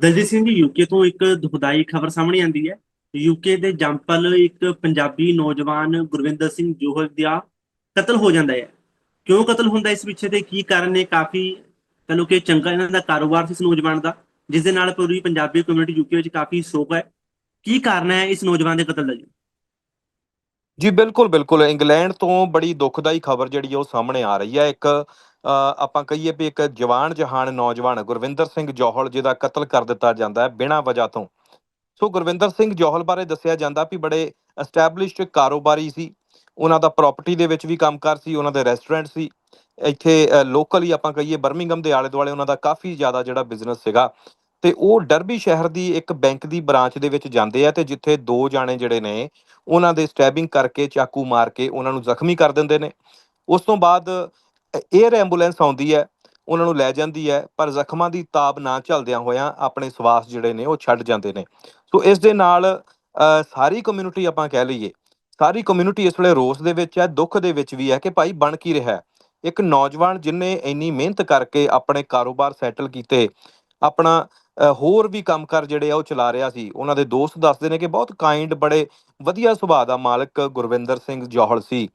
Daljit Singh ji UK ਤੋਂ ਇੱਕ ਦੁਖਦਾਈ ਖਬਰ ਸਾਹਮਣੇ ਆਂਦੀ ਹੈ। ਯੂਕੇ ਦੇ ਜੰਪਲ ਇੱਕ ਪੰਜਾਬੀ ਨੌਜਵਾਨ ਗੁਰਵਿੰਦਰ ਸਿੰਘ ਜੋਹਰ ਦਾ ਕਤਲ ਹੋ ਜਾਂਦਾ ਹੈ। ਕਿਉਂ ਕਤਲ ਹੁੰਦਾ ਇਸ ਪਿੱਛੇ ਤੇ ਕੀ ਕਾਰਨ ਨੇ? ਕਾਫੀ ਕਹ ਲਓ ਕਿ ਚੰਗਾ ਇਹਨਾਂ ਦਾ ਕਾਰੋਬਾਰ ਸੀ ਇਸ ਨੌਜਵਾਨ ਦਾ, ਜਿਸ ਦੇ ਨਾਲ ਪੂਰੀ ਪੰਜਾਬੀ ਕਮਿਊਨਿਟੀ ਯੂਕੇ ਵਿੱਚ ਕਾਫੀ ਸ਼ੋਕ ਹੈ। ਕੀ ਕਾਰਨ ਹੈ ਇਸ ਨੌਜਵਾਨ ਦੇ ਕਤਲ ਦਾ ਜੀ? ਜੀ, ਬਿਲਕੁਲ ਬਿਲਕੁਲ। ਇੰਗਲੈਂਡ ਤੋਂ ਬੜੀ ਦੁਖਦਾਈ ਖਬਰ ਜਿਹੜੀ ਉਹ ਸਾਹਮਣੇ ਆ ਰਹੀ ਹੈ ਇੱਕ ਆਪਾਂ ਕਹੀਏ ਵੀ ਇੱਕ ਜਵਾਨ ਜਹਾਨ ਨੌਜਵਾਨ ਗੁਰਵਿੰਦਰ ਸਿੰਘ ਜੋਹਲ, ਜਿਹਦਾ ਕਤਲ ਕਰ ਦਿੱਤਾ ਜਾਂਦਾ ਹੈ ਬਿਨਾਂ ਵਜ੍ਹਾ ਤੋਂ। ਸੋ ਗੁਰਵਿੰਦਰ ਸਿੰਘ ਜੋਹਲ ਬਾਰੇ ਦੱਸਿਆ ਜਾਂਦਾ ਵੀ ਬੜੇ ਐਸਟੈਬਲਿਸ਼ਡ ਕਾਰੋਬਾਰੀ ਸੀ। ਉਹਨਾਂ ਦਾ ਪ੍ਰਾਪਰਟੀ ਦੇ ਵਿੱਚ ਵੀ ਕੰਮਕਾਰ ਸੀ, ਉਹਨਾਂ ਦੇ ਰੈਸਟੋਰੈਂਟ ਸੀ। ਇੱਥੇ ਲੋਕਲ ਹੀ ਆਪਾਂ ਕਹੀਏ ਬਰਮਿੰਗਮ ਦੇ ਆਲੇ ਦੁਆਲੇ ਉਹਨਾਂ ਦਾ ਕਾਫੀ ਜ਼ਿਆਦਾ ਜਿਹੜਾ ਬਿਜ਼ਨਸ ਸੀਗਾ। ਤੇ ਉਹ ਡਰਬੀ ਸ਼ਹਿਰ ਦੀ ਇੱਕ ਬੈਂਕ ਦੀ ਬ੍ਰਾਂਚ ਦੇ ਵਿੱਚ ਜਾਂਦੇ ਆ ਤੇ ਜਿੱਥੇ ਦੋ ਜਾਣੇ ਜਿਹੜੇ ਨੇ ਉਹਨਾਂ ਦੇ ਸਟੈਬਿੰਗ ਕਰਕੇ ਚਾਕੂ ਮਾਰ ਕੇ ਉਹਨਾਂ ਨੂੰ ਜ਼ਖਮੀ ਕਰ ਦਿੰਦੇ ਨੇ। ਉਸ ਤੋਂ ਬਾਅਦ 에ਅਰ ਐਂਬੂਲੈਂਸ ਆਉਂਦੀ ਹੈ ਉਹਨਾਂ ਨੂੰ ਲੈ ਜਾਂਦੀ ਹੈ ਪਰ ਜ਼ਖਮਾਂ ਦੀ ਤਾਬ ਨਾ ਝਲਦਿਆਂ ਹੋਇਆਂ ਆਪਣੇ ਸਵਾਸ ਜਿਹੜੇ ਨੇ ਉਹ ਛੱਡ ਜਾਂਦੇ ਨੇ। ਸੋ ਇਸ ਦੇ ਨਾਲ ਅ, ਸਾਰੀ ਕਮਿਊਨਿਟੀ ਆਪਾਂ ਕਹਿ ਲਈਏ ਸਾਰੀ ਕਮਿਊਨਿਟੀ ਇਸ ਵੇਲੇ ਰੋਸ ਦੇ ਵਿੱਚ ਹੈ ਦੁੱਖ ਦੇ ਵਿੱਚ ਵੀ ਹੈ ਕਿ ਭਾਈ ਬਣ ਕੀ ਰਿਹਾ ਇੱਕ ਨੌਜਵਾਨ ਜਿਨੇ ਇੰਨੀ ਮਿਹਨਤ ਕਰਕੇ ਆਪਣੇ ਕਾਰੋਬਾਰ ਸੈਟਲ ਕੀਤੇ ਆਪਣਾ ਹੋਰ ਵੀ ਕੰਮਕਾਰ ਜਿਹੜੇ ਆ ਉਹ ਚਲਾ ਰਿਹਾ ਸੀ। ਉਹਨਾਂ ਦੇ ਦੋਸਤ ਦੱਸਦੇ ਨੇ ਕਿ ਬਹੁਤ ਕਾਈਂਡ ਬੜੇ ਵਧੀਆ ਸੁਭਾਅ ਦਾ ਮਾਲਕ ਗੁਰਵਿੰਦਰ ਸਿੰਘ ਜੋਹਲ ਸੀ।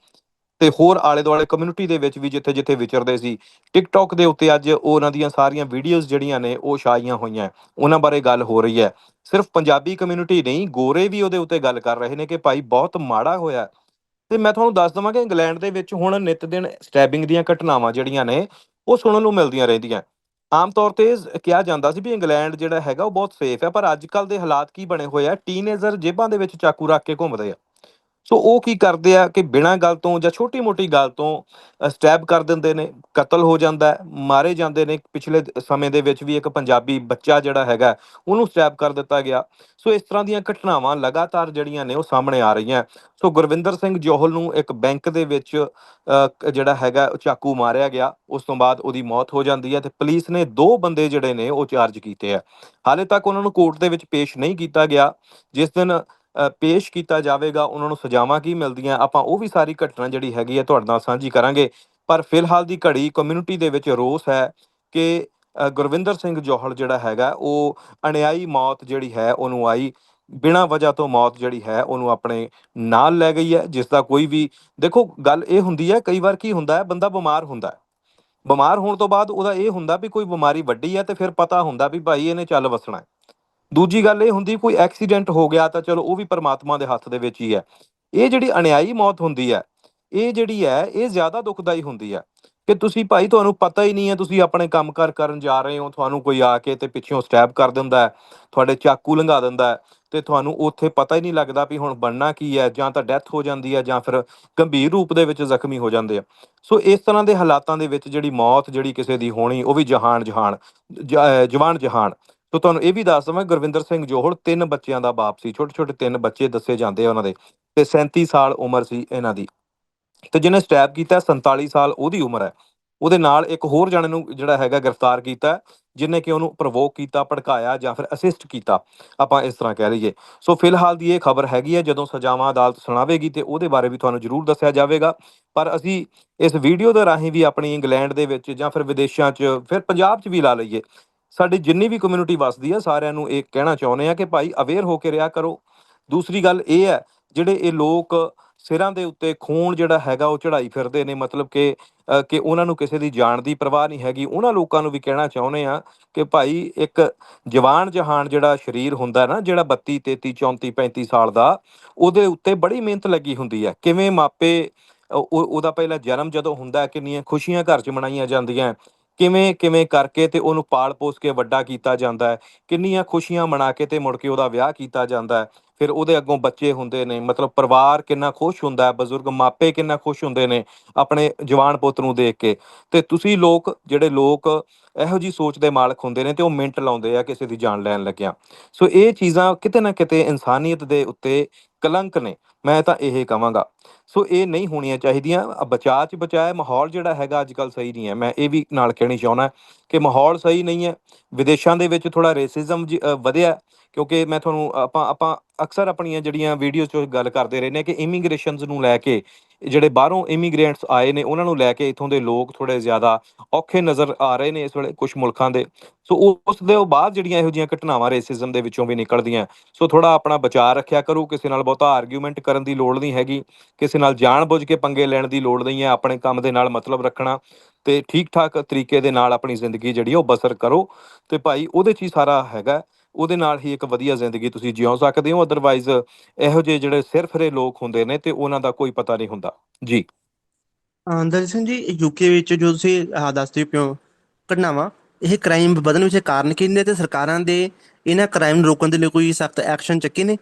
ਤੇ ਹੋਰ ਆਲੇ ਦੁਆਲੇ ਕਮਿਊਨਿਟੀ ਦੇ ਵਿੱਚ ਵੀ ਜਿੱਥੇ ਜਿੱਥੇ ਵਿਚਰਦੇ ਸੀ। ਟਿਕਟੌਕ ਦੇ ਉੱਤੇ ਅੱਜ ਉਹ ਉਹਨਾਂ ਦੀਆਂ ਸਾਰੀਆਂ ਵੀਡੀਓਜ਼ ਜਿਹੜੀਆਂ ਨੇ, ਉਹ ਛਾਈਆਂ ਹੋਈਆਂ। ਉਹਨਾਂ ਬਾਰੇ ਗੱਲ ਹੋ ਰਹੀ ਹੈ। ਸਿਰਫ ਪੰਜਾਬੀ ਕਮਿਊਨਿਟੀ ਨਹੀਂ, ਗੋਰੇ ਵੀ ਉਹਦੇ ਉੱਤੇ ਗੱਲ ਕਰ ਰਹੇ ਨੇ ਕਿ ਭਾਈ ਬਹੁਤ ਮਾੜਾ ਹੋਇਆ। ਤੇ ਮੈਂ ਤੁਹਾਨੂੰ ਦੱਸ ਦਵਾਂ ਕਿ ਇੰਗਲੈਂਡ ਦੇ ਵਿੱਚ ਹੁਣ ਨਿਤ ਦਿਨ ਸਟੈਬਿੰਗ ਦੀਆਂ ਘਟਨਾਵਾਂ ਜਿਹੜੀਆਂ ਨੇ, ਉਹ ਸੁਣਨ ਨੂੰ ਮਿਲਦੀਆਂ ਰਹਿੰਦੀਆਂ। ਆਮ ਤੌਰ ਤੇ ਜ਼- ਕਿਹਾ ਜਾਂਦਾ ਸੀ ਵੀ ਇੰਗਲੈਂਡ ਜਿਹੜਾ ਹੈਗਾ ਉਹ ਬਹੁਤ ਸੇਫ ਹੈ, ਪਰ ਅੱਜ ਕੱਲ ਦੇ ਹਾਲਾਤ ਕੀ ਬਣੇ ਹੋਏ ਆ? ਟੀਨੇਜਰ ਜੇਬਾਂ ਦੇ ਵਿੱਚ ਚਾਕੂ ਰੱਖ ਕੇ ਘੁੰਮਦੇ ਆ। ਸੋ ਉਹ ਕੀ ਕਰਦੇ ਆ ਕਿ ਬਿਨਾਂ ਗੱਲ ਤੋਂ ਜਾਂ ਛੋਟੀ-ਮੋਟੀ ਗੱਲ ਤੋਂ ਸਟੈਬ ਕਰ ਦਿੰਦੇ ਨੇ, ਕਤਲ ਹੋ ਜਾਂਦਾ ਮਾਰੇ ਜਾਂਦੇ ਨੇ। ਪਿਛਲੇ ਸਮੇਂ ਦੇ ਵਿੱਚ ਵੀ ਇੱਕ ਪੰਜਾਬੀ ਬੱਚਾ ਜਿਹੜਾ ਹੈਗਾ, ਉਹਨੂੰ ਸਟੈਬ ਕਰ ਦਿੱਤਾ ਗਿਆ। ਸੋ ਇਸ ਤਰ੍ਹਾਂ ਦੀਆਂ ਘਟਨਾਵਾਂ ਲਗਾਤਾਰ ਜਿਹੜੀਆਂ ਨੇ ਉਹ ਸਾਹਮਣੇ ਆ ਰਹੀਆਂ। ਸੋ ਗੁਰਵਿੰਦਰ ਸਿੰਘ ਜੋਹਲ ਨੂੰ ਇੱਕ ਬੈਂਕ ਦੇ ਵਿੱਚ ਜਿਹੜਾ ਹੈਗਾ ਚਾਕੂ ਮਾਰਿਆ ਗਿਆ। ਉਸ ਤੋਂ ਬਾਅਦ ਉਹਦੀ ਮੌਤ ਹੋ ਜਾਂਦੀ ਹੈ ਤੇ ਪੁਲਿਸ ਨੇ ਦੋ ਬੰਦੇ ਜਿਹੜੇ ਨੇ ਉਹ ਚਾਰਜ ਕੀਤੇ ਆ। ਹਾਲੇ ਤੱਕ ਉਹਨਾਂ ਨੂੰ ਕੋਰਟ ਦੇ ਵਿੱਚ ਪੇਸ਼ ਨਹੀਂ ਕੀਤਾ ਗਿਆ। ਜਿਸ ਦਿਨ ਪੇਸ਼ ਕੀਤਾ ਜਾਵੇਗਾ, ਉਹਨਾਂ ਨੂੰ ਸਜ਼ਾਵਾਂ ਕੀ ਮਿਲਦੀਆਂ, ਆਪਾਂ ਉਹ ਵੀ ਸਾਰੀ ਘਟਨਾ ਜਿਹੜੀ ਹੈਗੀ ਹੈ ਤੁਹਾਡੇ ਨਾਲ ਸਾਂਝੀ ਕਰਾਂਗੇ। ਪਰ ਫਿਲਹਾਲ ਦੀ ਘੜੀ ਕਮਿਊਨਿਟੀ ਦੇ ਵਿੱਚ ਰੋਸ ਹੈ ਕਿ ਗੁਰਵਿੰਦਰ ਸਿੰਘ ਜੋਹਲ ਜਿਹੜਾ ਹੈਗਾ, ਉਹ ਅਣਿਆਈ ਮੌਤ ਜਿਹੜੀ ਹੈ, ਉਹਨੂੰ ਆਈ। ਬਿਨਾਂ ਵਜ੍ਹਾ ਤੋਂ ਮੌਤ ਜਿਹੜੀ ਹੈ, ਉਹਨੂੰ ਆਪਣੇ ਨਾਲ ਲੈ ਗਈ ਹੈ ਜਿਸ ਦਾ ਕੋਈ ਵੀ, ਦੇਖੋ, ਗੱਲ ਇਹ ਹੁੰਦੀ ਹੈ, ਕਈ ਵਾਰ ਕੀ ਹੁੰਦਾ ਹੈ, ਬੰਦਾ ਬਿਮਾਰ ਹੁੰਦਾ ਹੈ। ਬਿਮਾਰ ਹੋਣ ਤੋਂ ਬਾਅਦ ਉਹਦਾ ਇਹ ਹੁੰਦਾ ਵੀ ਕੋਈ ਬਿਮਾਰੀ ਵੱਡੀ ਹੈ ਤੇ ਫਿਰ ਪਤਾ ਹੁੰਦਾ ਵੀ ਭਾਈ ਇਹਨੇ ਚੱਲ ਵਸਣਾ ਹੈ। ਦੂਜੀ ਗੱਲ ਇਹ ਹੁੰਦੀ ਕੋਈ ਐਕਸੀਡੈਂਟ ਹੋ ਗਿਆ ਤਾਂ ਚਲੋ ਉਹ ਵੀ ਪਰਮਾਤਮਾ ਦੇ ਹੱਥ ਦੇ ਵਿੱਚ ਹੀ ਹੈ। ਇਹ ਜਿਹੜੀ ਅਣਿਆਈ ਮੌਤ ਹੁੰਦੀ ਹੈ, ਇਹ ਜਿਹੜੀ ਹੈ, ਇਹ ਜ਼ਿਆਦਾ ਦੁਖਦਾਈ ਹੁੰਦੀ ਹੈ ਕਿ ਤੁਸੀਂ ਭਾਈ ਤੁਹਾਨੂੰ ਪਤਾ ਹੀ ਨਹੀਂ ਹੈ, ਤੁਸੀਂ ਆਪਣੇ ਕੰਮਕਾਰ ਕਰਨ ਜਾ ਰਹੇ ਹੋ, ਤੁਹਾਨੂੰ ਕੋਈ ਆ ਕੇ ਤੇ ਪਿੱਛੋਂ ਸਟੈਬ ਕਰ ਦਿੰਦਾ ਹੈ, ਤੁਹਾਡੇ ਚਾਕੂ ਲੰਘਾ ਦਿੰਦਾ ਹੈ ਤੇ ਤੁਹਾਨੂੰ ਉੱਥੇ ਪਤਾ ਹੀ ਨਹੀਂ ਲੱਗਦਾ ਵੀ ਹੁਣ ਬਣਨਾ ਕੀ ਹੈ, ਜਾਂ ਤਾਂ ਡੈਥ ਹੋ ਜਾਂਦੀ ਹੈ, ਜਾਂ ਫਿਰ ਗੰਭੀਰ ਰੂਪ ਦੇ ਵਿੱਚ ਜ਼ਖਮੀ ਹੋ ਜਾਂਦੇ ਆ। ਸੋ ਇਸ ਤਰ੍ਹਾਂ ਦੇ ਹਾਲਾਤਾਂ ਦੇ ਵਿੱਚ ਜਿਹੜੀ ਮੌਤ ਜਿਹੜੀ ਕਿਸੇ ਦੀ ਹੋਣੀ, ਉਹ ਵੀ ਜਹਾਨ ਜਹਾਨ ਜਵਾਨ ਜਹਾਨ ਤੋ ਤੁਹਾਨੂੰ ਇਹ ਵੀ ਦੱਸ ਦਵਾਂ ਗੁਰਵਿੰਦਰ ਸਿੰਘ ਜੋਹਲ ਤਿੰਨ ਬੱਚਿਆਂ ਦਾ ਬਾਪ ਸੀ, ਛੋਟੇ ਛੋਟੇ ਤਿੰਨ ਬੱਚੇ ਦੱਸੇ ਜਾਂਦੇ ਆ ਉਹਨਾਂ ਦੇ ਤੇ 37 ਸਾਲ ਉਮਰ ਸੀ ਇਹਨਾਂ ਦੀ। ਤੇ ਜਿਹਨੇ ਸਟੈਪ ਕੀਤਾ 47 ਸਾਲ ਉਹਦੀ ਉਮਰ ਹੈ। ਉਹਦੇ ਨਾਲ ਇੱਕ ਹੋਰ ਜਣੇ ਨੂੰ ਜਿਹੜਾ ਹੈਗਾ ਗ੍ਰਿਫਤਾਰ ਕੀਤਾ ਜਿਨੇ ਕਿ ਉਹਨੂੰ ਪ੍ਰਵੋਕ ਕੀਤਾ, ਭੜਕਾਇਆ ਜਾਂ ਫਿਰ ਅਸਿਸਟ ਕੀਤਾ, ਆਪਾਂ ਇਸ ਤਰ੍ਹਾਂ ਕਹਿ ਲਈਏ। ਸੋ ਫਿਲਹਾਲ ਦੀ ਇਹ ਖਬਰ ਹੈਗੀ ਹੈ, ਜਦੋਂ ਸਜ਼ਾਵਾਂ ਅਦਾਲਤ ਸੁਣਾਵੇਗੀ ਤੇ ਉਹਦੇ ਬਾਰੇ ਵੀ ਤੁਹਾਨੂੰ ਜ਼ਰੂਰ ਦੱਸਿਆ ਜਾਵੇਗਾ। ਪਰ ਅਸੀਂ ਇਸ ਵੀਡੀਓ ਦੇ ਰਾਹੀਂ ਵੀ ਆਪਣੀ ਇੰਗਲੈਂਡ ਦੇ ਵਿੱਚ ਜਾਂ ਫਿਰ ਵਿਦੇਸ਼ਾਂ 'ਚ, ਫਿਰ ਪੰਜਾਬ 'ਚ ਵੀ ਲਾ ਲਈਏ। ਸਾਡੀ ਜਿੰਨੀ ਵੀ ਕਮਿਊਨਿਟੀ ਵਸਦੀ ਹੈ ਸਾਰਿਆਂ ਨੂੰ ਇਹ ਕਹਿਣਾ ਚਾਹੁੰਦੇ ਆ ਕਿ ਭਾਈ ਅਵੇਅਰ ਹੋ ਕੇ ਰਿਹਾ ਕਰੋ। ਦੂਸਰੀ ਗੱਲ ਇਹ ਹੈ, ਜਿਹੜੇ ਇਹ ਲੋਕ ਸਿਰਾਂ ਦੇ ਉੱਤੇ ਖੂਨ ਜਿਹੜਾ ਹੈਗਾ, ਉਹ ਚੜਾਈ ਫਿਰਦੇ ਨੇ, ਮਤਲਬ ਕਿ ਕਿ ਉਹਨਾਂ ਨੂੰ ਕਿਸੇ ਦੀ ਜਾਨ ਦੀ ਪਰਵਾਹ ਨਹੀਂ ਹੈਗੀ। ਉਹਨਾਂ ਲੋਕਾਂ ਨੂੰ ਵੀ ਕਹਿਣਾ ਚਾਹੁੰਦੇ ਆ ਕਿ ਭਾਈ ਇੱਕ ਜਵਾਨ ਜਹਾਨ ਜਿਹੜਾ ਸਰੀਰ ਹੁੰਦਾ ਨਾ, ਜਿਹੜਾ 32 33 34 35 ਸਾਲ ਦਾ, ਉਹਦੇ ਉੱਤੇ ਬੜੀ ਮਿਹਨਤ ਲੱਗੀ ਹੁੰਦੀ ਹੈ। ਕਿਵੇਂ ਮਾਪੇ ਉਹਦਾ ਪਹਿਲਾ ਜਨਮ ਜਦੋਂ ਹੁੰਦਾ ਕਿੰਨੀਆਂ ਖੁਸ਼ੀਆਂ ਘਰ 'ਚ ਮਨਾਈਆਂ ਜਾਂਦੀਆਂ ਕਿਵੇਂ ਕਿਵੇਂ ਕਰਕੇ ਤੇ ਉਹਨੂੰ ਪਾਲ ਪੋਸ ਕੇ ਵੱਡਾ ਕੀਤਾ ਜਾਂਦਾ ਹੈ? ਕਿੰਨੀਆਂ ਖੁਸ਼ੀਆਂ ਮਨਾ ਕੇ ਤੇ ਮੁੜ ਕੇ ਉਹਦਾ ਵਿਆਹ ਕੀਤਾ ਜਾਂਦਾ ਹੈ? ਫਿਰ ਉਹਦੇ ਅੱਗੋਂ ਬੱਚੇ ਹੁੰਦੇ ਨੇ, ਮਤਲਬ ਪਰਿਵਾਰ ਕਿੰਨਾ ਖੁਸ਼ ਹੁੰਦਾ ਹੈ? ਬਜ਼ੁਰਗ ਮਾਪੇ ਕਿੰਨਾ ਖੁਸ਼ ਹੁੰਦੇ ਨੇ ਆਪਣੇ ਜਵਾਨ ਪੁੱਤ ਨੂੰ ਦੇਖ ਕੇ? ਤੇ ਤੁਸੀਂ ਲੋਕ, ਜਿਹੜੇ ਲੋਕ ਇਹੋ ਜੀ ਸੋਚ ਦੇ ਮਾਲਕ ਹੁੰਦੇ ਨੇ ਤੇ ਉਹ ਮਿੰਟ ਲਾਉਂਦੇ ਆ ਕਿਸੇ ਦੀ ਜਾਨ ਲੈਣ ਲੱਗਿਆ। ਸੋ ਇਹ ਚੀਜ਼ਾਂ ਕਿਤੇ ਨਾ ਕਿਤੇ ਇਨਸਾਨੀਅਤ ਦੇ ਉੱਤੇ ਕਲੰਕ ਨੇ, ਮੈਂ ਤਾਂ ਇਹ ਕਹਾਂਗਾ। ਸੋ ਇਹ ਨਹੀਂ ਹੋਣੀਆਂ ਚਾਹੀਦੀਆਂ। ਬਚਾਅ ਚ ਬਚਾਇਆ ਮਾਹੌਲ ਜਿਹੜਾ ਹੈਗਾ ਅੱਜ ਕੱਲ ਸਹੀ ਨਹੀਂ ਹੈ। ਮੈਂ ਇਹ ਵੀ ਨਾਲ ਕਹਿਣੀ ਚਾਹੁੰਦਾ ਕਿ ਮਾਹੌਲ ਸਹੀ ਨਹੀਂ ਹੈ। ਵਿਦੇਸ਼ਾਂ ਦੇ ਵਿੱਚ ਥੋੜਾ ਰੇਸਿਜ਼ਮ ਵਧਿਆ ਕਿਉਂਕਿ ਮੈਂ ਤੁਹਾਨੂੰ ਆਪਾਂ ਆਪਾਂ ਅਕਸਰ ਆਪਣੀਆਂ ਜਿਹੜੀਆਂ ਵੀਡੀਓਜ਼ 'ਚ ਗੱਲ ਕਰਦੇ ਰਹਿੰਦੇ ਨੇ ਕਿ ਇਮੀਗ੍ਰੇਸ਼ਨਸ ਨੂੰ ਲੈ ਕੇ ਜਿਹੜੇ ਬਾਹਰੋਂ ਇਮੀਗ੍ਰੈਂਟਸ ਆਏ ਨੇ, ਉਹਨਾਂ ਨੂੰ ਲੈ ਕੇ ਇਥੋਂ ਦੇ ਲੋਕ ਥੋੜੇ ਜ਼ਿਆਦਾ ਔਖੇ ਨਜ਼ਰ ਆ ਰਹੇ ਨੇ ਇਸ ਵੇਲੇ ਕੁਝ ਮੁਲਕਾਂ ਦੇ। ਸੋ ਉਸ ਦੇ ਬਾਅਦ ਜਿਹੜੀਆਂ ਇਹੋ ਜਿਹੀਆਂ ਘਟਨਾਵਾਂ ਰੇਸਿਜ਼ਮ ਦੇ ਵਿੱਚੋਂ ਵੀ ਨਿਕਲਦੀਆਂ। ਸੋ ਥੋੜਾ ਆਪਣਾ ਬਚਾਅ ਰੱਖਿਆ ਕਰੋ, ਕਿਸੇ ਨਾਲ ਬਹੁਤਾ ਆਰਗੂਮੈਂਟ ਕਰਨ ਦੀ ਲੋੜ ਨਹੀਂ ਹੈਗੀ। ਕਿਸੇ ਨਾਲ ਜਾਣਬੁੱਝ ਕੇ ਪੰਗੇ ਲੈਣ ਦੀ ਲੋੜ ਨਹੀਂ ਹੈ, ਆਪਣੇ ਕੰਮ ਦੇ ਨਾਲ ਮਤਲਬ ਰੱਖਣਾ ਤੇ ਠੀਕ ਠਾਕ ਤਰੀਕੇ ਦੇ ਨਾਲ ਆਪਣੀ ਜ਼ਿੰਦਗੀ ਜਿਹੜੀ ਉਹ ਬਸਰ ਕਰੋ। ਤੇ ਭਾਈ ਉਹਦੇ 'ਚ ਹੀ ਸਾਰਾ ਹੈਗਾ। ਉਹਦੇ ਨਾਲ ਹੀ ਇੱਕ ਵਧੀਆ ਜ਼ਿੰਦਗੀ ਤੁਸੀਂ ਜਿਉ ਸਕਦੇ ਹੋ। ਅਦਰਵਾਈਜ਼ ਇਹੋ ਜਿਹੇ ਜਿਹੜੇ ਸਿਰਫਰੇ ਲੋਕ ਹੁੰਦੇ ਨੇ ਤੇ ਉਹਨਾਂ ਦਾ ਕੋਈ ਪਤਾ ਨਹੀਂ ਹੁੰਦਾ। ਜੀ। ਦਰਸ਼ਨ ਸਿੰਘ ਜੀ ਯੂਕੇ ਵਿੱਚ ਜੋ ਤੁਸੀਂ ਦੱਸਦੇ ਪਿਓ ਘਟਨਾਵਾਂ ਇਹ ਕ੍ਰਾਈਮ ਵਧਣ ਵਿੱਚ ਕਾਰਨ ਕੀ ਨੇ ਤੇ ਸਰਕਾਰਾਂ ਦੇ ਇਹਨਾਂ ਕ੍ਰਾਈਮ ਨੂੰ ਰੋਕਣ ਦੇ ਲਈ ਕੋਈ ਸਖਤ ਐਕਸ਼ਨ ਚੱਕੇ ਨੇ?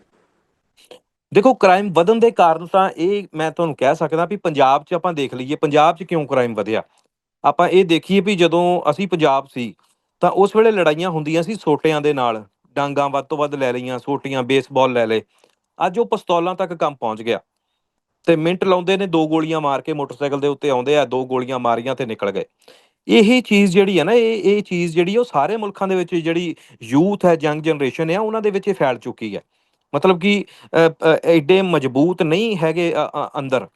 ਦੇਖੋ ਕ੍ਰਾਈਮ ਵਧਣ ਦੇ ਕਾਰਨ ਤਾਂ ਇਹ ਮੈਂ ਤੁਹਾਨੂੰ ਕਹਿ ਸਕਦਾ ਵੀ ਪੰਜਾਬ 'ਚ ਆਪਾਂ ਦੇਖ ਲਈਏ ਪੰਜਾਬ 'ਚ ਕਿਉਂ ਕ੍ਰਾਈਮ ਵਧਿਆ? ਆਪਾਂ ਇਹ ਦੇਖੀਏ ਵੀ ਜਦੋਂ ਅਸੀਂ ਪੰਜਾਬ ਸੀ ਤਾਂ ਉਸ ਵੇਲੇ ਲੜਾਈਆਂ ਹੁੰਦੀਆਂ ਸੀ ਸੋਟਿਆਂ ਦੇ ਨਾਲ। ਡਾਂਗਾਂ ਵੱਧ ਤੋਂ ਵੱਧ ਲੈ ਲਈਆਂ ਸੋਟੀਆਂ ਬੇਸਬਾਲ ਲੈ ਲਏ। ਅੱਜ ਉਹ ਪਿਸਤੌਲਾਂ ਤੱਕ ਕੰਮ ਪਹੁੰਚ ਗਿਆ। ਤੇ ਮਿੰਟ ਲਾਉਂਦੇ ਨੇ ਦੋ ਗੋਲੀਆਂ ਮਾਰ ਕੇ ਮੋਟਰਸਾਈਕਲ ਦੇ ਉੱਤੇ ਆਉਂਦੇ ਆ ਦੋ ਗੋਲੀਆਂ ਮਾਰੀਆਂ ਤੇ ਨਿਕਲ ਗਏ। ਇਹ ਚੀਜ਼ ਜਿਹੜੀ ਹੈ ਨਾ ਇਹ ਇਹ ਚੀਜ਼ ਜਿਹੜੀ ਉਹ ਸਾਰੇ ਮੁਲਕਾਂ ਦੇ ਵਿੱਚ ਜਿਹੜੀ ਯੂਥ ਹੈ ਯੰਗ ਜਨਰੇਸ਼ਨ ਹੈ ਉਹਨਾਂ ਦੇ ਵਿੱਚ ਇਹ ਫੈਲ ਚੁੱਕੀ ਹੈ ਮਤਲਬ ਕਿ ਅ, ਅ, ਐਡੇ ਮਜ਼ਬੂਤ ਨਹੀਂ ਹੈਗੇ ਅੰਦਰ।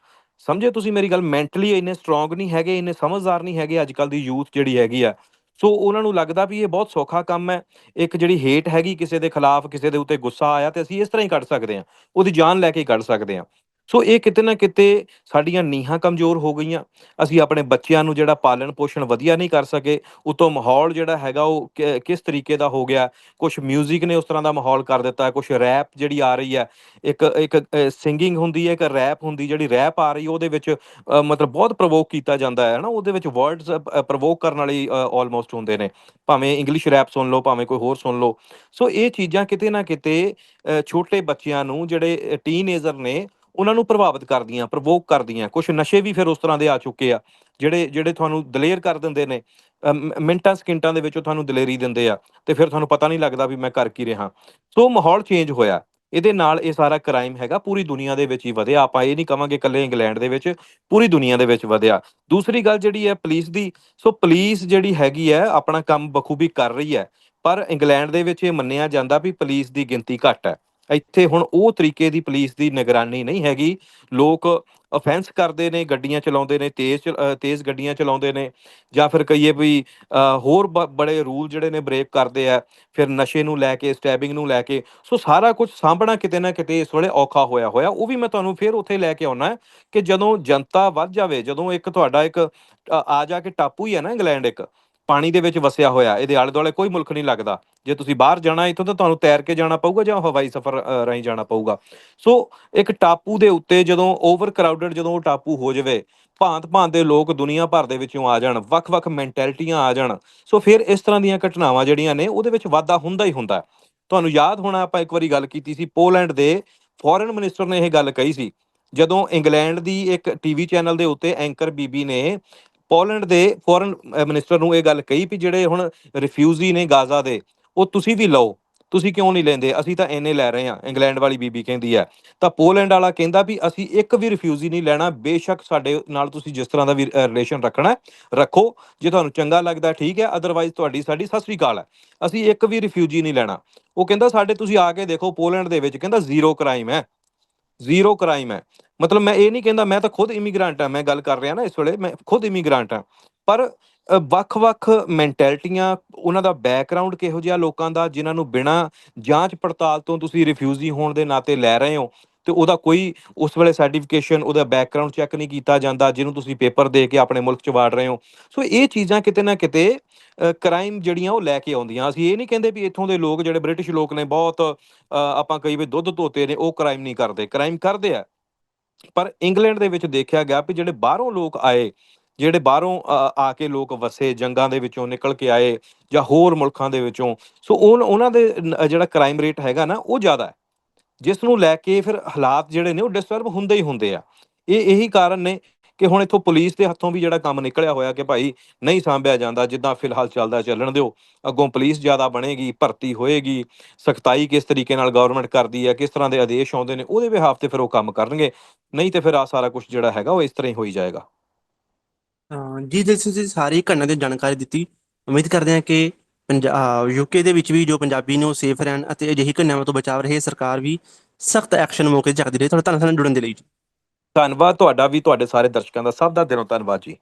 ਸਮਝੇ ਤੁਸੀਂ ਮੇਰੀ ਗੱਲ? ਮੈਂਟਲੀ ਇੰਨੇ ਸਟਰੋਂਗ ਨਹੀਂ ਹੈਗੇ ਇੰਨੇ ਸਮਝਦਾਰ ਨਹੀਂ ਹੈਗੇ ਅੱਜ ਕੱਲ ਦੀ ਯੂਥ ਜਿਹੜੀ ਹੈਗੀ ਆ। ਸੋ ਉਹਨਾਂ ਨੂੰ ਲੱਗਦਾ ਵੀ ਇਹ ਬਹੁਤ ਸੌਖਾ ਕੰਮ ਹੈ। ਇੱਕ ਜਿਹੜੀ ਹੇਟ ਹੈਗੀ ਕਿਸੇ ਦੇ ਖਿਲਾਫ, ਕਿਸੇ ਦੇ ਉੱਤੇ ਗੁੱਸਾ ਆਇਆ ਤੇ ਅਸੀਂ ਇਸ ਤਰ੍ਹਾਂ ਹੀ ਕੱਢ ਸਕਦੇ ਹਾਂ। ਉਹਦੀ ਜਾਨ ਲੈ ਕੇ ਕੱਢ ਸਕਦੇ ਹਾਂ। ਸੋ ਇਹ ਕਿਤੇ ਨਾ ਕਿਤੇ ਸਾਡੀਆਂ ਨੀਹਾਂ ਕਮਜ਼ੋਰ ਹੋ ਗਈਆਂ। ਅਸੀਂ ਆਪਣੇ ਬੱਚਿਆਂ ਨੂੰ ਜਿਹੜਾ ਪਾਲਣ ਪੋਸ਼ਣ ਵਧੀਆ ਨਹੀਂ ਕਰ ਸਕੇ, ਉਤੋਂ ਮਾਹੌਲ ਜਿਹੜਾ ਹੈਗਾ ਉਹ ਕਿ- ਕਿਸ ਤਰੀਕੇ ਦਾ ਹੋ ਗਿਆ। ਕੁਝ 뮤직 ਨੇ ਉਸ ਤਰ੍ਹਾਂ ਦਾ ਮਾਹੌਲ ਕਰ ਦਿੱਤਾ ਕੁਝ ਰੈਪ ਜਿਹੜੀ ਆ ਰਹੀ ਹੈ। ਇੱਕ ਇੱਕ ਸਿੰਗਿੰਗ ਹੁੰਦੀ ਹੈ, ਇੱਕ ਰੈਪ ਹੁੰਦੀ, ਜਿਹੜੀ ਰੈਪ ਆ ਰਹੀ, ਉਹਦੇ ਵਿੱਚ ਮਤਲਬ ਬਹੁਤ ਪ੍ਰੋਵੋਕ ਕੀਤਾ ਜਾਂਦਾ ਹੈ ਨਾ ਉਹਦੇ ਵਿੱਚ ਵਰਡਸ ਪ੍ਰੋਵੋਕ ਕਰਨ ਵਾਲੀ ਆਲਮੋਸਟ ਹੁੰਦੇ ਨੇ। ਭਾਵੇਂ ਇੰਗਲਿਸ਼ ਰੈਪ ਸੁਣ ਲਓ, ਭਾਵੇਂ ਕੋਈ ਹੋਰ ਸੁਣ ਲਓ। ਸੋ ਇਹ ਚੀਜ਼ਾਂ ਕਿਤੇ ਨਾ ਕਿਤੇ ਛੋਟੇ ਬੱਚਿਆਂ ਨੂੰ ਜਿਹੜੇ ਟੀਨੇਜਰ ਨੇ ਉਹਨਾਂ ਨੂੰ ਪ੍ਰਭਾਵਿਤ ਕਰਦੀਆਂ ਪ੍ਰਵੋਕ ਕਰਦੀਆਂ ਕੁਝ ਨਸ਼ੇ ਵੀ ਫਿਰ ਉਸ ਤਰ੍ਹਾਂ ਦੇ ਆ ਚੁੱਕੇ ਆ, ਜਿਹੜੇ ਜਿਹੜੇ ਤੁਹਾਨੂੰ ਦਲੇਰ ਕਰ ਦਿੰਦੇ ਨੇ ਮਿੰਟਾਂ, ਸਕਿੰਟਾਂ ਦੇ ਵਿੱਚ ਉਹ ਤੁਹਾਨੂੰ ਦਲੇਰੀ ਦਿੰਦੇ ਆ, ਤੇ ਫਿਰ ਤੁਹਾਨੂੰ ਪਤਾ ਨਹੀਂ ਲੱਗਦਾ ਵੀ ਮੈਂ ਕਰ ਕੀ ਰਿਹਾ। ਸੋ ਮਾਹੌਲ ਚੇਂਜ ਹੋਇਆ। ਇਹਦੇ ਨਾਲ ਇਹ ਸਾਰਾ ਕ੍ਰਾਈਮ ਹੈਗਾ, ਪੂਰੀ ਦੁਨੀਆ ਦੇ ਵਿੱਚ ਹੀ ਵਧਿਆ। ਆਪਾਂ ਇਹ ਨਹੀਂ ਕਵਾਂਗੇ ਇਕੱਲੇ ਇੰਗਲੈਂਡ ਦੇ ਵਿੱਚ, ਪੂਰੀ ਦੁਨੀਆ ਦੇ ਵਿੱਚ ਵਧਿਆ। ਦੂਸਰੀ ਗੱਲ ਜਿਹੜੀ ਹੈ ਪੁਲਿਸ ਦੀ, ਸੋ ਪੁਲਿਸ ਜਿਹੜੀ ਹੈਗੀ ਹੈ, ਆਪਣਾ ਕੰਮ ਬਖੂਬੀ ਕਰ ਰਹੀ ਹੈ, ਪਰ ਇੰਗਲੈਂਡ ਦੇ ਵਿੱਚ ਇਹ ਮੰਨਿਆ ਜਾਂਦਾ ਵੀ ਪੁਲਿਸ ਦੀ ਗਿਣਤੀ ਘੱਟ ਹੈ। ਇੱਥੇ ਹੁਣ ਉਹ ਤਰੀਕੇ ਦੀ ਪੁਲਿਸ ਦੀ ਨਿਗਰਾਨੀ ਨਹੀਂ ਹੈਗੀ। ਲੋਕ ਅਫੈਂਸ ਕਰਦੇ ਨੇ ਗੱਡੀਆਂ ਚਲਾਉਂਦੇ ਨੇ ਤੇਜ਼ ਚਲ- ਤੇਜ਼ ਗੱਡੀਆਂ ਚਲਾਉਂਦੇ ਨੇ ਜਾਂ ਫਿਰ ਕਹੀਏ ਵੀ ਅ, ਹੋਰ ਬ- ਬੜੇ ਰੂਲ ਜਿਹੜੇ ਨੇ ਬ੍ਰੇਕ ਕਰਦੇ ਆ ਫਿਰ ਨਸ਼ੇ ਨੂੰ ਲੈ ਕੇ ਸਟੈਬਿੰਗ ਨੂੰ ਲੈ ਕੇ। ਸੋ ਸਾਰਾ ਕੁਝ ਸਾਂਭਣਾ ਕਿਤੇ ਨਾ ਕਿਤੇ ਇਸ ਵੇਲੇ ਔਖਾ ਹੋਇਆ ਹੋਇਆ। ਉਹ ਵੀ ਮੈਂ ਤੁਹਾਨੂੰ ਫਿਰ ਉੱਥੇ ਲੈ ਕੇ ਆਉਣਾ ਕਿ ਜਦੋਂ ਜਨਤਾ ਵੱਧ ਜਾਵੇ ਜਦੋਂ ਇੱਕ ਤੁਹਾਡਾ ਇੱਕ ਅ, ਆ ਜਾ ਕੇ ਟਾਪੂ ਹੀ ਹੈ ਨਾ ਇੰਗਲੈਂਡ ਇੱਕ ਪਾਣੀ ਦੇ ਵਿੱਚ ਵਸਿਆ ਹੋਇਆ, ਇਹਦੇ ਆਲੇ ਦੁਆਲੇ ਕੋਈ ਮੁਲਕ ਨਹੀਂ ਲੱਗਦਾ। ਜੇ ਤੁਸੀਂ ਬਾਹਰ ਜਾਣਾ ਇੱਥੋਂ, ਤਾਂ ਤੁਹਾਨੂੰ ਤੈਰ ਕੇ ਜਾਣਾ ਪਊਗਾ ਜਾਂ ਹਵਾਈ ਸਫ਼ਰ ਰਾਹੀਂ ਜਾਣਾ ਪਊਗਾ। ਸੋ, ਇੱਕ ਟਾਪੂ ਦੇ ਉੱਤੇ ਜਦੋਂ ਓਵਰ ਕਰਾਊਡਡ ਜਦੋਂ ਉਹ ਟਾਪੂ ਹੋ ਜਾਵੇ ਭਾਂਤ ਭਾਂਤ ਦੇ ਲੋਕ ਦੁਨੀਆ ਭਰ ਦੇ ਵਿੱਚੋਂ ਆ ਜਾਣ, ਵੱਖ-ਵੱਖ ਮੈਂਟੈਲਿਟੀਆਂ ਆ ਜਾਣ। ਸੋ, ਫਿਰ ਇਸ ਤਰ੍ਹਾਂ ਦੀਆਂ ਘਟਨਾਵਾਂ ਜਿਹੜੀਆਂ ਨੇ, ਉਹਦੇ ਵਿੱਚ ਵਾਧਾ ਹੁੰਦਾ ਹੀ ਹੁੰਦਾ ਤੁਹਾਨੂੰ ਯਾਦ ਹੋਣਾ, ਆਪਾਂ ਇੱਕ ਵਾਰੀ ਗੱਲ ਕੀਤੀ ਸੀ, ਪੋਲੈਂਡ ਦੇ ਫੋਰਨ ਮਿਨਿਸਟਰ ਨੇ ਇਹ ਗੱਲ ਕਹੀ ਸੀ। ਜਦੋਂ ਇੰਗਲੈਂਡ ਦੀ ਇੱਕ ਟੀਵੀ ਚੈਨਲ ਦੇ ਉੱਤੇ ਐਂਕਰ ਬੀਬੀ ਨੇ ਪੋਲੈਂਡ ਦੇ ਫੋਰਨ ਮਿਨਿਸਟਰ ਨੂੰ ਇਹ ਗੱਲ ਕਹੀ ਵੀ ਜਿਹੜੇ ਹੁਣ ਰਿਫਿਊਜੀ ਨੇ ਗਾਜ਼ਾ ਦੇ, ਉਹ ਤੁਸੀਂ ਵੀ ਲਓ, ਤੁਸੀਂ ਕਿਉਂ ਨਹੀਂ ਲੈਂਦੇ? ਅਸੀਂ ਤਾਂ ਇੰਨੇ ਲੈ ਰਹੇ ਹਾਂ, ਇੰਗਲੈਂਡ ਵਾਲੀ ਬੀਬੀ ਕਹਿੰਦੀ ਹੈ। ਤਾਂ ਪੋਲੈਂਡ ਵਾਲਾ ਕਹਿੰਦਾ ਵੀ ਅਸੀਂ ਇੱਕ ਵੀ ਰਿਫਿਊਜੀ ਨਹੀਂ ਲੈਣਾ, ਬੇਸ਼ੱਕ ਸਾਡੇ ਨਾਲ ਤੁਸੀਂ ਜਿਸ ਤਰ੍ਹਾਂ ਦਾ ਵੀ ਰਿਲੇਸ਼ਨ ਰੱਖਣਾ ਰੱਖੋ। ਜੇ ਤੁਹਾਨੂੰ ਚੰਗਾ ਲੱਗਦਾ, ਠੀਕ ਹੈ ਅਦਰਵਾਈਜ਼ ਤੁਹਾਡੀ ਸਾਡੀ ਸਤਿ ਸ੍ਰੀ ਅਕਾਲ ਹੈ। ਅਸੀਂ ਇੱਕ ਵੀ ਰਿਫਿਊਜੀ ਨਹੀਂ ਲੈਣਾ। ਉਹ ਕਹਿੰਦਾ ਸਾਡੇ ਤੁਸੀਂ ਆ ਕੇ ਦੇਖੋ, ਪੋਲੈਂਡ ਦੇ ਵਿੱਚ ਕਹਿੰਦਾ ਜ਼ੀਰੋ ਕ੍ਰਾਈਮ ਹੈ। ਜ਼ੀਰੋ ਕ੍ਰਾਈਮ ਹੈ। ਮਤਲਬ ਮੈਂ ਇਹ ਨਹੀਂ ਕਹਿੰਦਾ, ਮੈਂ ਤਾਂ ਖੁਦ ਇਮੀਗ੍ਰੈਂਟ ਹਾਂ, ਮੈਂ ਗੱਲ ਕਰ ਰਿਹਾ ਨਾ ਇਸ ਵੇਲੇ, ਮੈਂ ਖੁਦ ਇਮੀਗ੍ਰੈਂਟ ਹਾਂ। ਪਰ ਵੱਖ-ਵੱਖ ਮੈਂਟੈਲਿਟੀਆਂ ਉਹਨਾਂ ਦਾ ਬੈਕਗ੍ਰਾਉਂਡ ਕਿਹੋ ਜਿਹਾ ਲੋਕਾਂ ਦਾ, ਜਿਨ੍ਹਾਂ ਨੂੰ ਬਿਨਾਂ ਜਾਂਚ ਪੜਤਾਲ ਤੋਂ ਤੁਸੀਂ ਰਿਫਿਊਜੀ ਹੋਣ ਦੇ ਨਾਤੇ ਲੈ ਰਹੇ ਹੋ ਤੇ ਉਹਦਾ ਕੋਈ ਉਸ ਵੇਲੇ ਸਰਟੀਫਿਕੇਸ਼ਨ ਉਹਦਾ ਬੈਕਗ੍ਰਾਉਂਡ ਚੈੱਕ ਨਹੀਂ ਕੀਤਾ ਜਾਂਦਾ, ਜਿਹਨੂੰ ਤੁਸੀਂ ਪੇਪਰ ਦੇ ਕੇ ਆਪਣੇ ਮੁਲਕ ਚ ਵਾੜ ਰਹੇ ਹੋ। ਸੋ ਇਹ ਚੀਜ਼ਾਂ ਕਿਤੇ ਨਾ ਕਿਤੇ ਕ੍ਰਾਈਮ ਜਿਹੜੀਆਂ ਉਹ ਲੈ ਕੇ ਆਉਂਦੀਆਂ। ਅਸੀਂ ਇਹ ਨਹੀਂ ਕਹਿੰਦੇ ਵੀ ਇੱਥੋਂ ਦੇ ਲੋਕ, ਜਿਹੜੇ ਬ੍ਰਿਟਿਸ਼ ਲੋਕ ਨੇ, ਬਹੁਤ ਆਪਾਂ ਕਈ ਵੀ ਦੁੱਧ ਧੋਤੇ ਨੇ, ਉਹ ਕ੍ਰਾਈਮ ਨਹੀਂ ਕਰਦੇ। ਕ੍ਰਾਈਮ ਕਰਦੇ ਆ। ਪਰ ਇੰਗਲੈਂਡ ਦੇ ਵਿੱਚ ਦੇਖਿਆ ਗਿਆ ਵੀ ਜਿਹੜੇ ਬਾਹਰੋਂ ਲੋਕ ਆਏ, ਜਿਹੜੇ ਬਾਹਰੋਂ ਆ ਕੇ ਲੋਕ ਵਸੇ, ਜੰਗਾਂ ਦੇ ਵਿੱਚੋਂ ਨਿਕਲ ਕੇ ਆਏ ਜਾਂ ਹੋਰ ਮੁਲਕਾਂ ਦੇ ਵਿੱਚੋਂ ਸੋ ਉਹਨਾਂ ਦੇ ਜਿਹੜਾ ਕ੍ਰਾਈਮ ਰੇਟ ਹੈਗਾ ਨਾ, ਉਹ ਜ਼ਿਆਦਾ ਹੈ। ਜਿਸ ਨੂੰ ਲੈ ਕੇ ਫਿਰ ਹਾਲਾਤ ਜਿਹੜੇ ਨੇ ਉਹ ਡਿਸਟਰਬ ਹੁੰਦੇ ਹੀ ਹੁੰਦੇ ਆ। ਇਹ ਇਹੀ ਕਾਰਨ ਨੇ ਕਿ ਹੁਣ ਇੱਥੋਂ ਪੁਲਿਸ ਦੇ ਹੱਥੋਂ ਵੀ ਜਿਹੜਾ ਕੰਮ ਨਿਕਲਿਆ ਹੋਇਆ ਕਿ ਭਾਈ ਨਹੀਂ ਸਾਂਭਿਆ ਜਾਂਦਾ, ਜਿੱਦਾਂ ਫਿਲਹਾਲ ਚੱਲਦਾ ਚੱਲਣ ਦਿਓ, ਅੱਗੋਂ ਪੁਲਿਸ ਜ਼ਿਆਦਾ ਬਣੇਗੀ, ਭਰਤੀ ਹੋਏਗੀ, ਸਖਤਾਈ ਕਿਸ ਤਰੀਕੇ ਨਾਲ ਗਵਰਨਮੈਂਟ ਕਰਦੀ ਹੈ ਕਿਸ ਤਰ੍ਹਾਂ ਦੇ ਆਦੇਸ਼ ਆਉਂਦੇ ਨੇ, ਉਹਦੇ ਬਿਹਾਫ ਤੇ ਫਿਰ ਉਹ ਕੰਮ ਕਰਨਗੇ, ਨਹੀਂ ਤੇ ਫਿਰ ਆ ਸਾਰਾ ਕੁਝ ਜਿਹੜਾ ਹੈਗਾ ਉਹ ਇਸ ਤਰ੍ਹਾਂ ਹੀ ਹੋਈ ਜਾਏਗਾ। ਜੀ, ਤੁਸੀਂ ਸਾਰੀ ਘਟਨਾ ਦੀ ਜਾਣਕਾਰੀ ਦਿੱਤੀ। ਉਮੀਦ ਕਰਦੇ ਹਾਂ ਕਿ ਪੰਜਾਬ ਯੂਕੇ ਦੇ ਵਿੱਚ ਵੀ ਜੋ ਪੰਜਾਬੀ ਨੇ ਉਹ ਸੇਫ ਰਹਿਣ ਅਤੇ ਅਜਿਹੀ ਘਟਨਾਵਾਂ ਤੋਂ ਬਚਾਅ ਰਹੇ, ਸਰਕਾਰ ਵੀ ਸਖਤ ਐਕਸ਼ਨ ਮੌਕੇ 'ਤੇ ਚੱਕਦੀ ਰਹੀ। ਤੁਹਾਡਾ ਧੰਨਵਾਦ ਨਾਲ ਜੁੜਨ ਦੇ ਲਈ ਜੀ ਧੰਨਵਾਦ, ਤੁਹਾਡਾ ਵੀ ਤੁਹਾਡੇ ਸਾਰੇ ਦਰਸ਼ਕਾਂ ਦਾ ਸਭ ਦਾ ਦਿਲੋਂ ਧੰਨਵਾਦ ਜੀ।